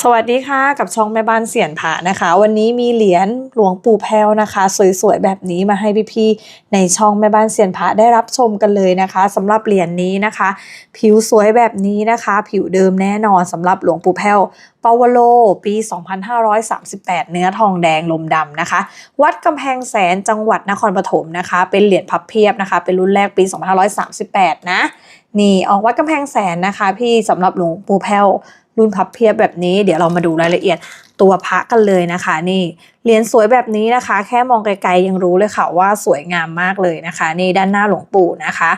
สวัสดีค่ะ กับช่องแม่บ้านเสียนผานะคะ วันนี้มีเหรียญหลวงปู่แพรวนะคะ สวยๆแบบนี้มาให้พี่ๆในช่องแม่บ้านเสียนผาได้รับชมกันเลยนะคะสำหรับเหรียญนี้นะคะ ผิวสวยแบบนี้นะคะ ผิวเดิมแน่นอนสำหรับหลวงปู่แพรวปาวโล ปี 2538 เนื้อทองแดงลมดำนะคะ วัดกำแพงแสนจังหวัดนครปฐมนะคะ เป็นเหรียญพับเพียบนะคะ เป็นรุ่นแรกปี 2538 นะ นี่ออกวัดกำแพงแสนนะคะ พี่สำหรับหลวงปู่แพ้ว รุ่นพับเพียบแบบนี้ เดี๋ยวเรามาดูรายละเอียดตัวพระกันเลยนะคะ นี่เหรียญสวยแบบนี้นะคะ แค่มองไกลๆยังรู้เลยค่ะว่าสวยงามมากเลยนะคะ นี่ด้านหน้าหลวงปู่นะคะ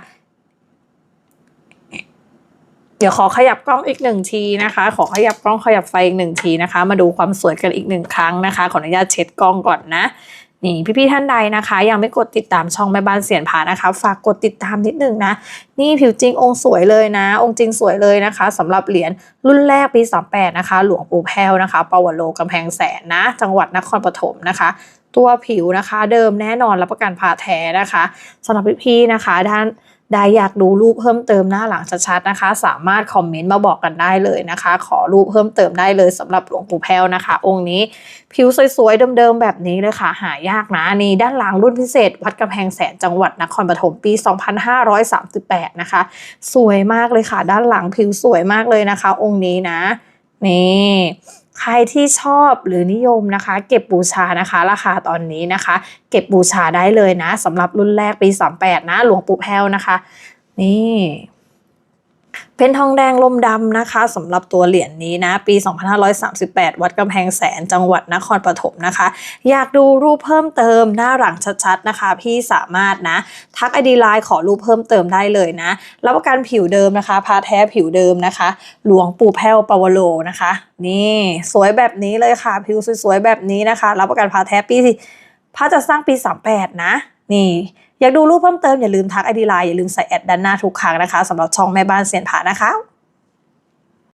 เดี๋ยวขอขยับกล้องอีกหนึ่งทีนะคะ ขอขยับกล้องขยับไฟอีกหนึ่งทีนะคะ มาดูความสวยกันอีกหนึ่งครั้งนะคะ ขออนุญาตเช็ดกล้องก่อนนะ นี่พี่ๆท่านใดนะคะ ยังไม่กดติดตามช่องแม่บ้านเสียนผานะคะ ฝากกดติดตามนิดนึงนะ นี่ผิวจริงองค์สวยเลยนะ องค์จริงสวยเลยนะคะสำหรับเหรียญรุ่นแรกปี 38 นะคะ หลวงปู่แพ้วนะคะปาวโลกำแพงแสนนะ จังหวัดนครปฐมนะคะตัวผิวนะคะ เดิมแน่นอนรับประกันผ่าแท้นะคะสำหรับพี่ๆนะคะท่าน ใดอยากดูรูปเพิ่มเติมหน้าหลังชัดๆนะคะ สามารถคอมเมนต์มาบอกกันได้เลยนะคะ ขอรูปเพิ่มเติมได้เลยสำหรับหลวงปู่แพ้วนะคะ องค์นี้ผิวสวยๆเดิมๆแบบนี้เลยค่ะ หายากนะนี่ด้านหลังรุ่นพิเศษ วัดกำแพงแสนจังหวัดนครปฐมปี 2538 นะคะ สวยมากเลยค่ะ ด้านหลังผิวสวยมากเลยนะคะ องค์นี้นะนี่ ใครที่ชอบหรือนิยมนะคะ เก็บบูชานะคะ ราคาตอนนี้นะคะ เก็บบูชาได้เลยนะสำหรับรุ่นแรกปี 38 นะ หลวงปู่แพ้วนะคะ นี่ เป็นทองแดงลมดำนะคะสำหรับตัวเหรียญนี้นะ ปี 2538 วัดกำแพงแสนจังหวัดนครปฐมนะคะ อยากดูรูปเพิ่มเติมหน้าหลังชัดๆนะคะ พี่สามารถนะ ทักไอดีไลน์ขอรูปเพิ่มเติมได้เลยนะรับประกันผิวเดิมนะคะพาแท้ผิวเดิมนะคะ หลวงปู่แพ้วปาวโลนะคะ นี่สวยแบบนี้เลยค่ะ ผิวสวยๆแบบนี้นะคะรับประกันพาแท้ปีพระจะสร้างปี 38 นะ นี่ อยากดูรูปเพิ่มเติมอย่าลืมทักไอดีไลน์อย่าลืมใส่แอดด้านหน้าทุกครั้งนะคะสำหรับช่องแม่บ้านเซียนผานะคะ